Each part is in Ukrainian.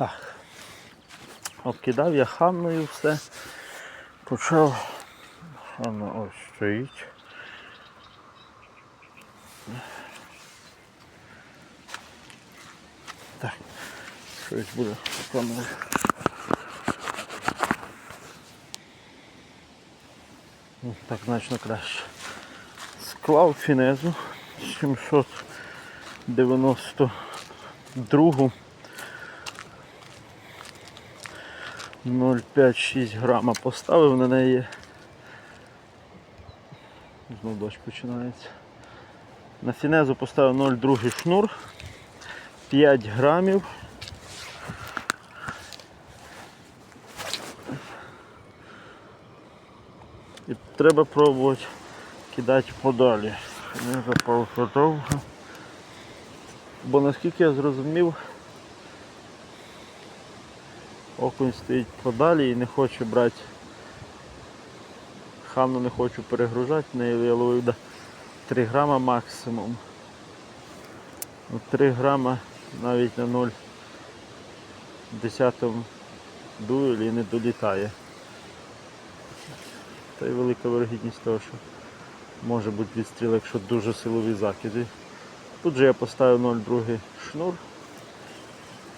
Так. Обкидав я ханною все. Почав. Ханна ось стоїть. Так, щось буде камера. Ну, Так значно краще. Склав фінезу 792 0,5-6 грама поставив на неї. Знов дощ починається. На фінезу поставив 0,2 шнур, 5 грамів. І треба пробувати кидати подалі. Не запав довго. Бо наскільки я зрозумів, окунь стоїть подалі і не хоче брати. Хану не хочу перегружати, в неї я ловив 3 грама максимум. Ну, 3 грама навіть на 0,10 дуелі не долітає. Та й велика вирогідність того, що може бути відстріл, якщо дуже силові закиди. Тут же я поставив 0,2 шнур.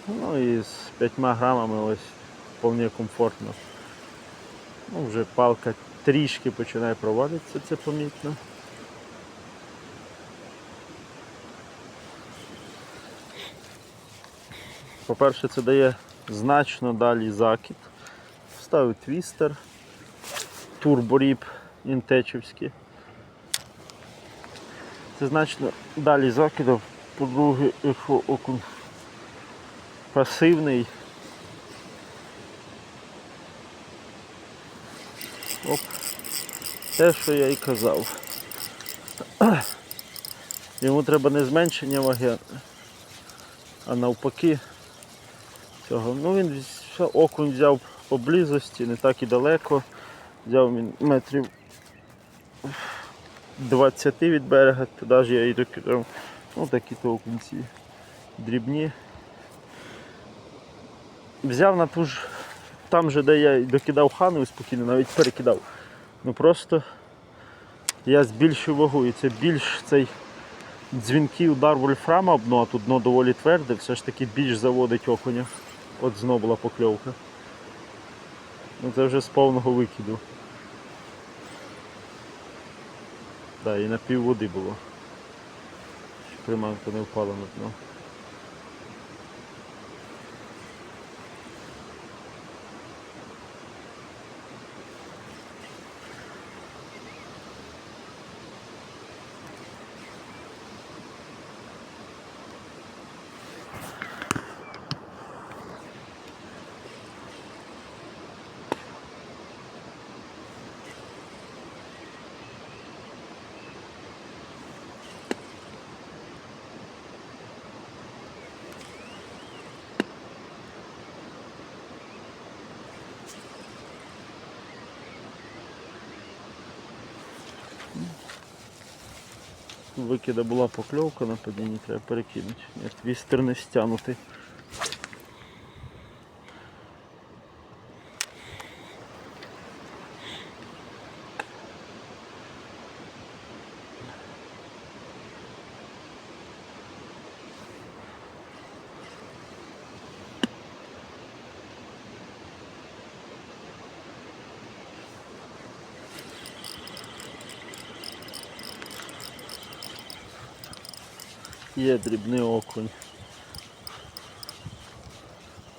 Ну і з 5 грамами ось вполне комфортно. Ну, вже палка трішки починає провалитися, це помітно. По-перше, це дає значно далі закид. Ставив твістер, турборіб інтечівський. Це значно далі закидав. По-друге, якщо окунь пасивний. Оп. Те, що я і казав. Йому треба не зменшення ваги, а навпаки цього. Ну він окунь взяв поблизості, не так і далеко. Взяв він метрів 20 від берега, туди ж я і докидав. Ну такі то окунці дрібні. Взяв на ту ж, там же, де я докидав хану спокійно, навіть перекидав. Ну просто я збільшив вагу і це більш цей дзвінкий удар вольфрама об дно, а тут дно доволі тверде, все ж таки більш заводить окуня. От знову була покльовка. Ну це вже з повного викиду. Так, і на пів води було. Приманка не впала на дно. Викида була покльовка на падінні, треба перекинути. Ні, дві не стягнутий. Є дрібний окунь.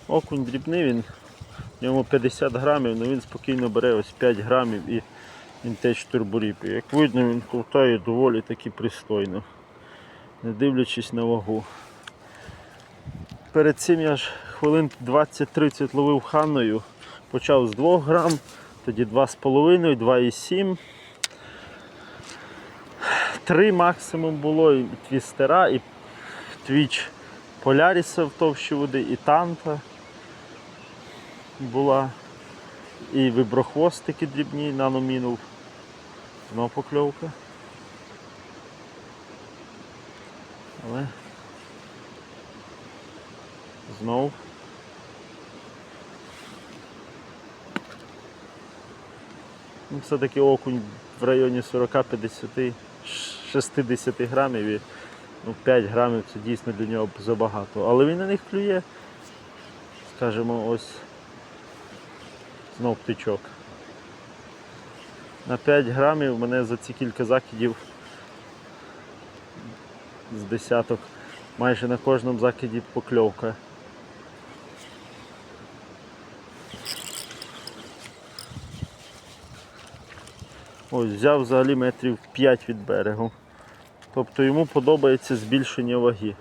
Окунь дрібний, він, в ньому 50 грамів, але він спокійно бере ось 5 грамів і він теж турборіп. Як видно, він ковтає доволі таки пристойно, не дивлячись на вагу. Перед цим я ж хвилин 20-30 ловив ханною, почав з 2 грам, тоді 2,5, 2,7 три максимум було, і твістера, і твіч Поляріса в товщі води, і танта була, і виброхвостики дрібні, наномінув. Знову покльовка. Але знов. Ну, все-таки окунь в районі 40-50 60 грамів і ну, 5 грамів це дійсно для нього забагато. Але він на них клює, скажімо, ось знов птичок. На 5 грамів мене за ці кілька закидів з десяток майже на кожному закиді покльовка. Ось взяв взагалі метрів 5 від берегу. Тобто йому подобається збільшення ваги.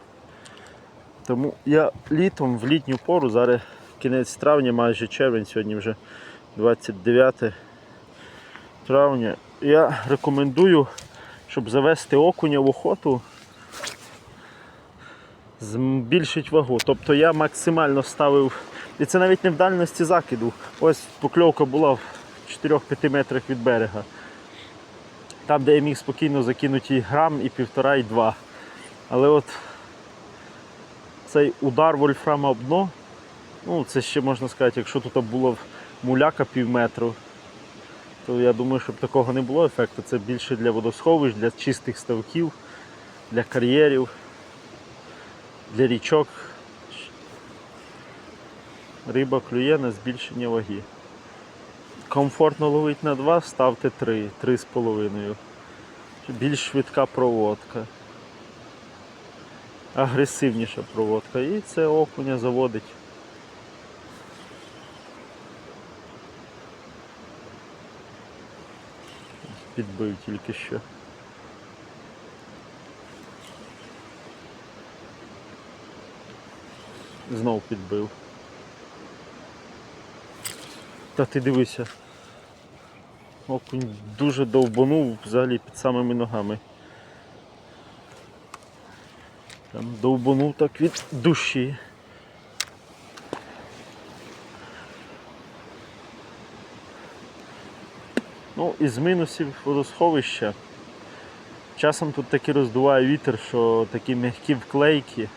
Тому я літом в літню пору, зараз кінець травня, майже червень, сьогодні вже 29 травня. Я рекомендую, щоб завести окуня в охоту, збільшити вагу. Тобто я максимально ставив, і це навіть не в дальності закиду. Ось покльовка була в 4-5 метрах від берега. Там, де я міг спокійно закинути грам, і півтора, і два. Але от цей удар вольфрама об дно, ну це ще можна сказати, якщо тут було муляка пів метру, то я думаю, щоб такого не було ефекту. Це більше для водосховищ, для чистих ставків, для кар'єрів, для річок. Риба клює на збільшення ваги. Комфортно ловить на 2, ставте 3, 3,5. Більш швидка проводка. Агресивніша проводка. І це окуня заводить. Підбив тільки що. Знов підбив. Та ти дивися. Окунь дуже довбанув взагалі під самими ногами. Там довбанув так від душі. Ну, із мінусів водосховища. Часом тут таки роздуває вітер, що такі м'які вклейки.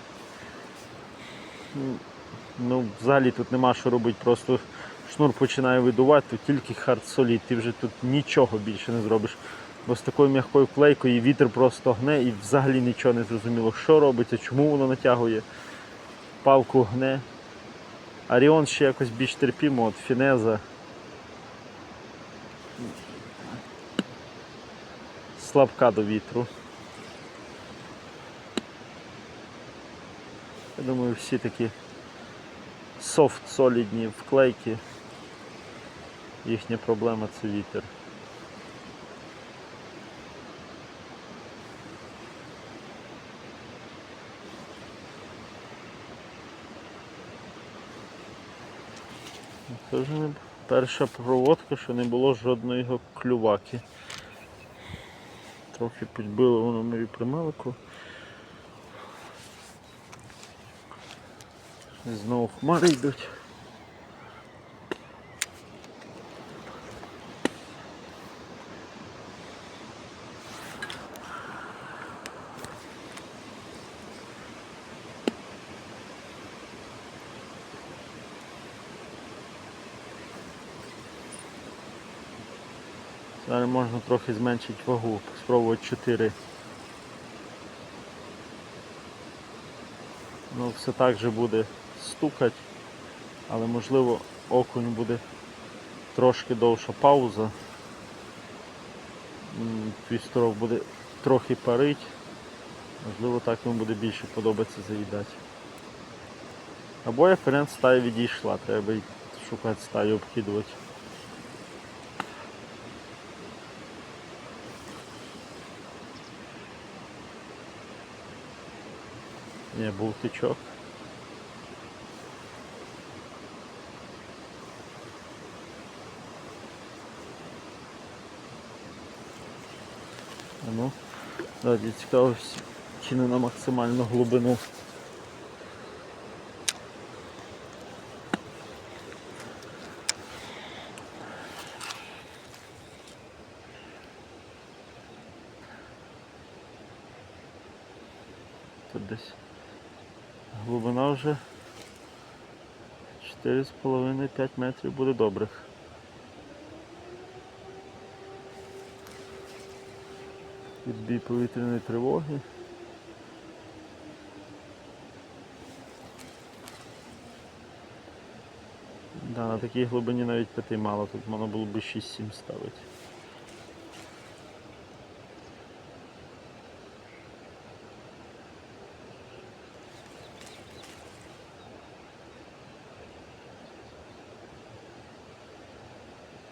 Ну, взагалі тут нема що робити, просто шнур починає видувати, то тільки хард солід, ти вже тут нічого більше не зробиш. Бо з такою м'якою вклейкою вітер просто гне і взагалі нічого не зрозуміло, що робиться, чому воно натягує. Палку гне. Аріон ще якось більш терпімо, от фінеза. Слабка до вітру. Я думаю, всі такі софт солідні вклейки. Їхня проблема це вітер. Це вже не перша проводка, що не було жодної його клюваки. Трохи підбило воно мою примелику. Знову хмари йдуть. Зараз можна трохи зменшити вагу, спробувати 4. Ну, все так же буде стукати, але можливо окунь буде трошки довша пауза. М, Твісторок буде трохи парить. Можливо так йому буде більше подобатися заїдати. Або еферент стая відійшла, треба шукати стаю обкидувати. Ні, був тичок. Ну, давайте цікаво, чи не на максимальну глибину. Тут десь глибина вже 4,5-5 метрів буде добрих. Відбій повітряної тривоги. Да, на такій глибині навіть п'яти мало, тут воно було б 6-7 ставити.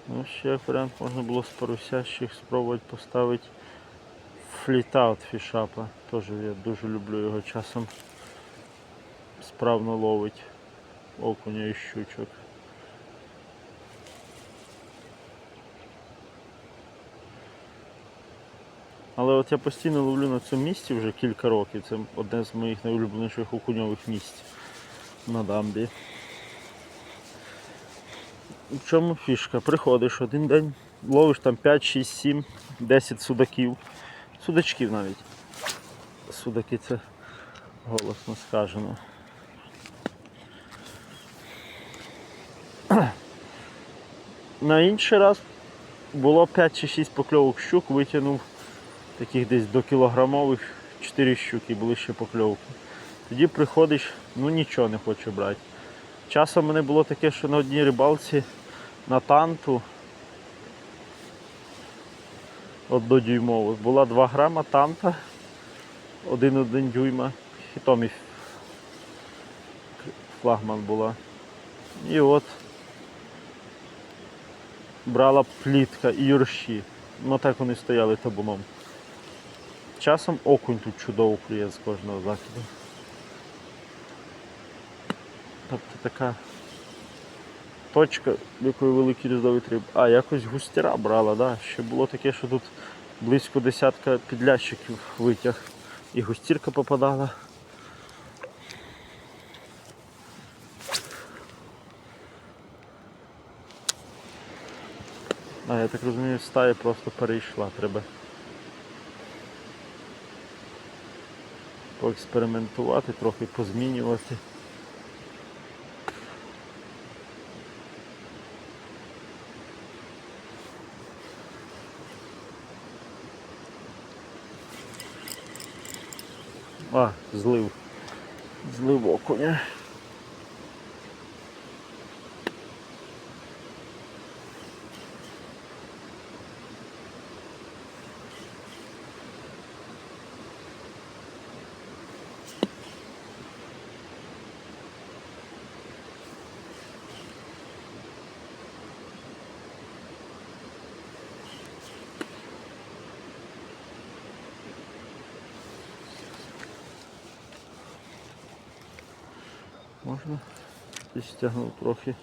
Ну, ще варіант можна було з парусящих спробувати поставити флітаут фішапа. Теж я дуже люблю його часом справно ловить окуня і щучок. Але от я постійно ловлю на цьому місці вже кілька років. Це одне з моїх найулюбленіших окуньових місць на дамбі. В чому фішка? Приходиш один день, ловиш там 5, 6, 7, 10 судаків. Судачків навіть. Судаки це голосно сказано. На інший раз було 5 чи 6 покльовок щук, витягнув таких десь до кілограмових 4 щуки, були ще покльовки. Тоді приходиш, ну нічого не хочу брати. Часом мене було таке, що на одній рибалці на танту однодюймових була 2 грама танта, 1,1 дюйма, хітомі флагман була. І от брала плітка і юрші. Ну так вони стояли табуном. Часом окунь тут чудово клює з кожного закиду. Тобто така точка, якої великий різновид риб. А, якось густіра брала, да. Ще було таке, що тут близько десятка підлящиків витяг. І густірка попадала. А, я так розумію, стая просто перейшла, треба поекспериментувати, трохи позмінювати. А, злив. Злив окуня. Можна? Десь стягнув трохи.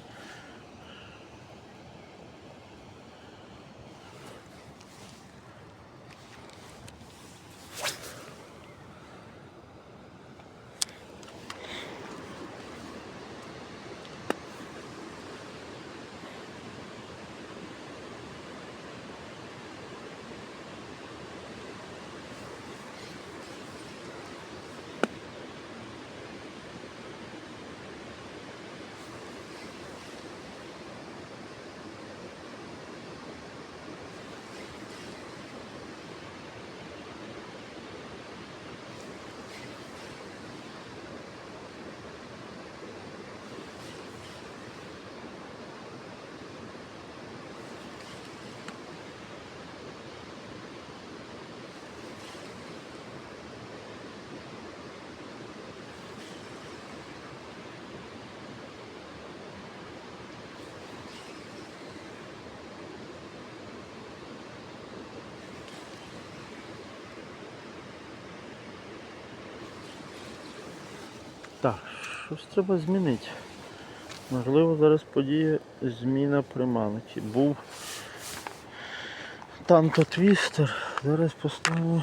Так, щось треба змінити. Можливо, зараз подіє зміна приманки. Був танто твістер. Зараз поставлю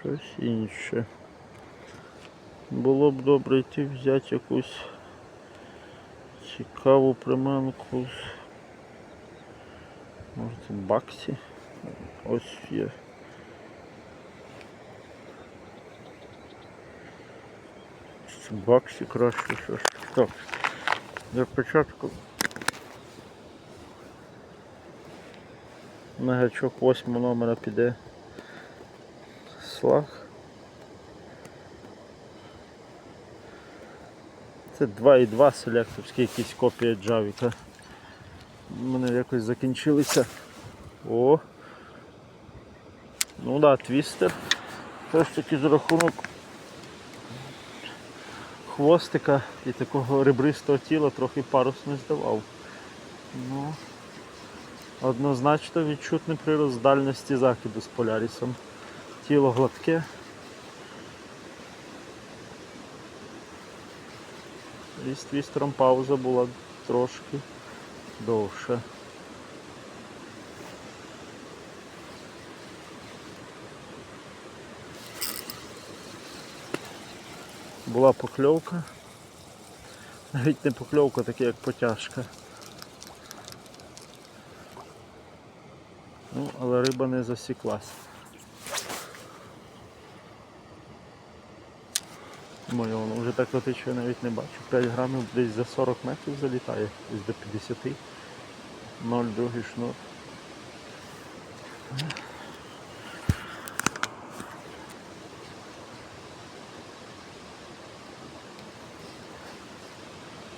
щось інше. Було б добре йти взяти якусь цікаву приманку з може баксі. Ось є. Баксі краще щось. Так. Для початку На гачок 8 номера піде слаг. Це 2.2 селекторські якісь копія Джавіка. У мене якось закінчилися. О! Ну да, твістер. Все ж таки за рахунок хвостика і такого ребристого тіла трохи парус не здавав. Ну, однозначно відчутний прирост дальності закиду з полярісом. Тіло гладке. І з твістером пауза була трошки довша. Була покльовка. Навіть не покльовка, таке як потяжка. Ну, але риба не засіклась. Моє воно вже так летить, я навіть не бачу. 5 грамів десь за 40 метрів залітає, десь до 50. 0 другий шнур.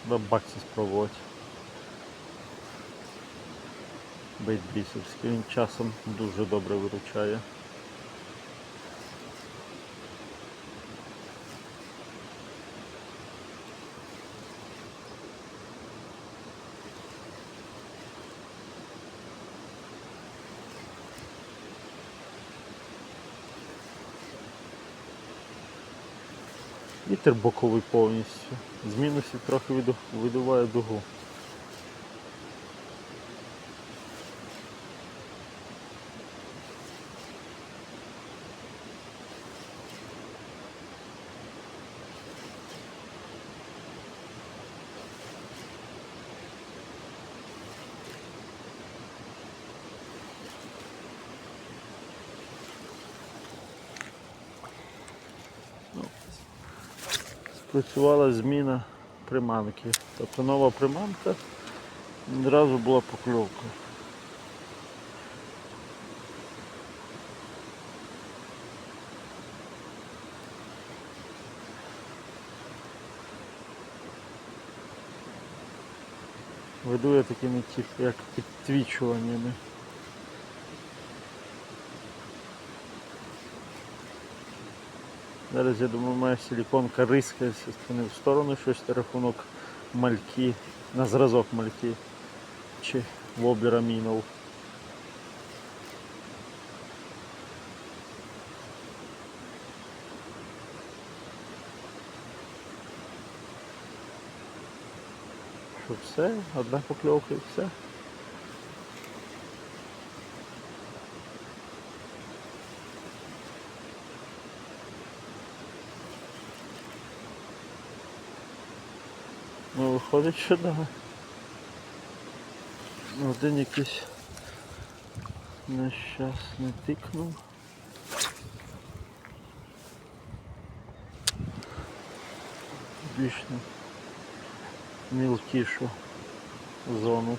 До баксі спробувати. Бейт бісовський, він часом дуже добре виручає. Вітер боковий повністю. З мінусів трохи видуває дугу. Спрацювала зміна приманки. Тобто нова приманка, одразу була покльовка. Веду я такими як підтвічуваннями. Зараз я думаю, моя силіконка рискається з сторони в сторону щось на рахунок мальки, на зразок мальки чи воблера мінов. Все, одна покльовка і все. Ну, виходить, що да. Один якийсь нещасний тикнув. Більш мілкішу зону.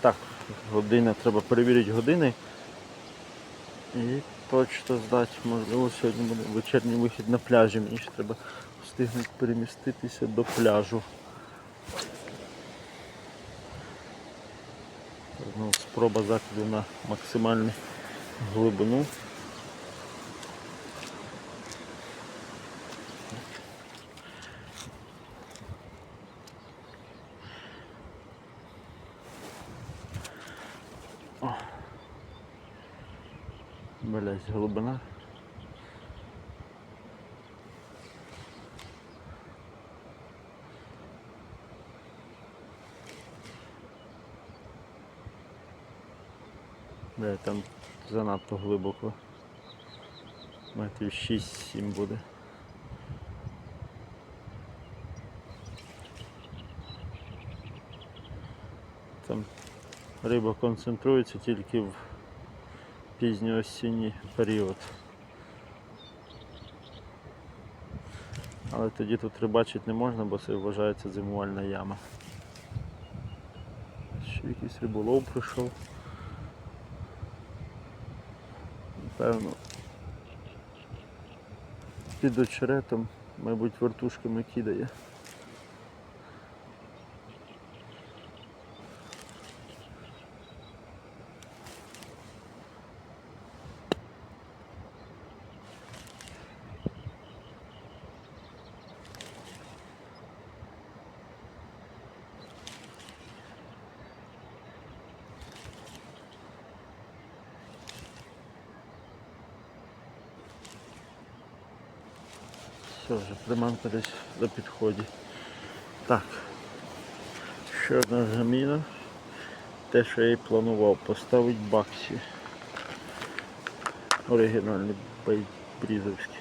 Так, година, треба перевірити години. І почта здати, можливо, сьогодні буде вечірній вихід на пляжі. Мені ще треба встигнути переміститися до пляжу. Ну, спроба закиду на максимальну глибину. Блять, глибина. Бля, там занадто глибоко. Метрів 6-7 буде. Там риба концентрується тільки в пізньоосінній період. Але тоді тут рибачити не можна, бо це вважається зимувальна яма. Ще якийсь риболов прийшов. Напевно. Під очеретом, мабуть, вертушками кидає. Все вже, приманка десь на підході. Так. Ще одна заміна. Те, що я і планував, поставити баксі. Оригінальний брізовський.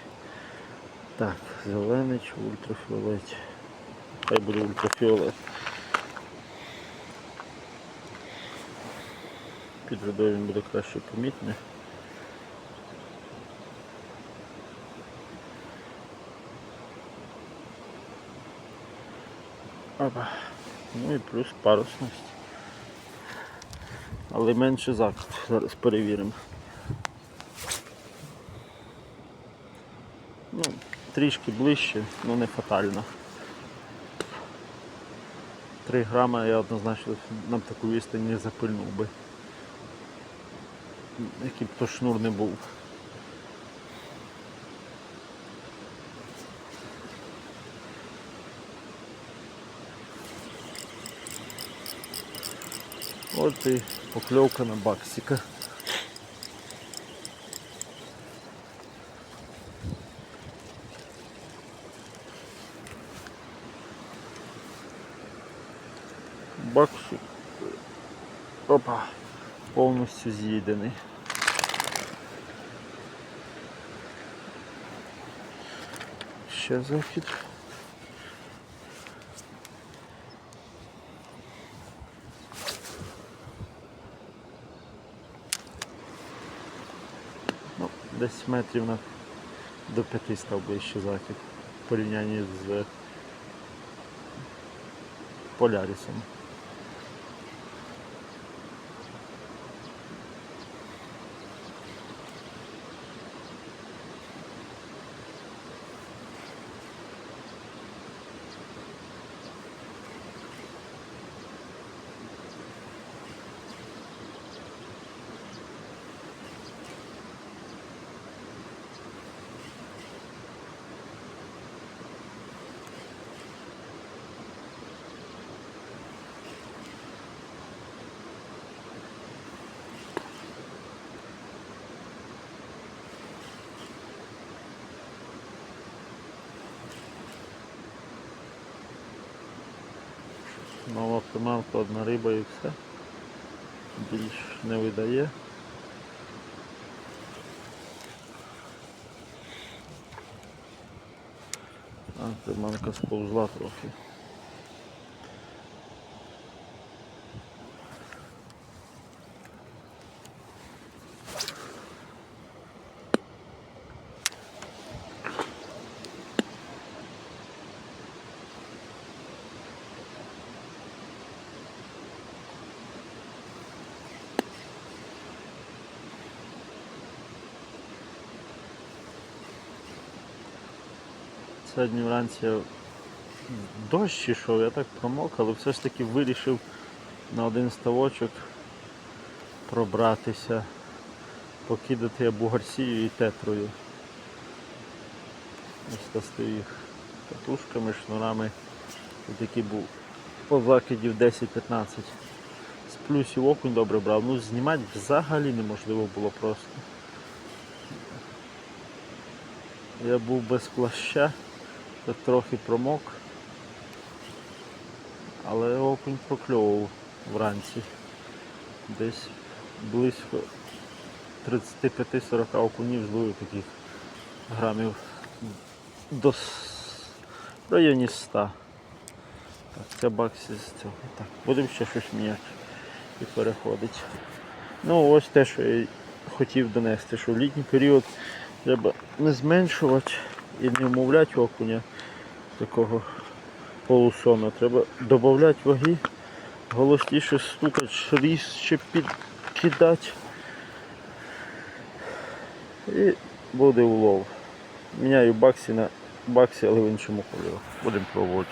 Так, зелений чи ультрафіолет. Хай буде ультрафіолет. Під водою він буде краще помітний. Опа. Ну і плюс парусність. Але менше закид. Зараз перевіримо. Ну, трішки ближче, але не фатально. 3 грама я однозначно на таку відстань не запильнув би. Який б то шнур не був. От і покльовка на баксика. Баксик. Опа, повністю з'їдений. Ще захід. Ну, десь метрів на до п'яти став ближче захід в порівнянні з полярісом. Нова приманка, одна риба і все. Більш не видає. А, приманка сповзла трохи. Сьогодні вранці дощ ішов, я так промок, але все ж таки вирішив на один ставочок пробратися, покидати я бугарсію і тетрою. Достаю їх катушками, шнурами. Ось такий був по закидів 10-15. З плюсів окунь добре брав. Ну знімати взагалі неможливо було просто. Я був без плаща, так трохи промок, але окунь прокльовував вранці. Десь близько 35-40 окунів зловив таких грамів до в районі 100. Так, це баксі з цього. Так, будемо ще щось міняти і переходить. Ну ось те, що я хотів донести, що в літній період треба не зменшувати і не вмовляти окуня такого полусона. Треба додати ваги, голосніше стукати, швидше підкидати. І буде улов. Міняю баксі на баксі, але в іншому кольорі. Будемо пробувати.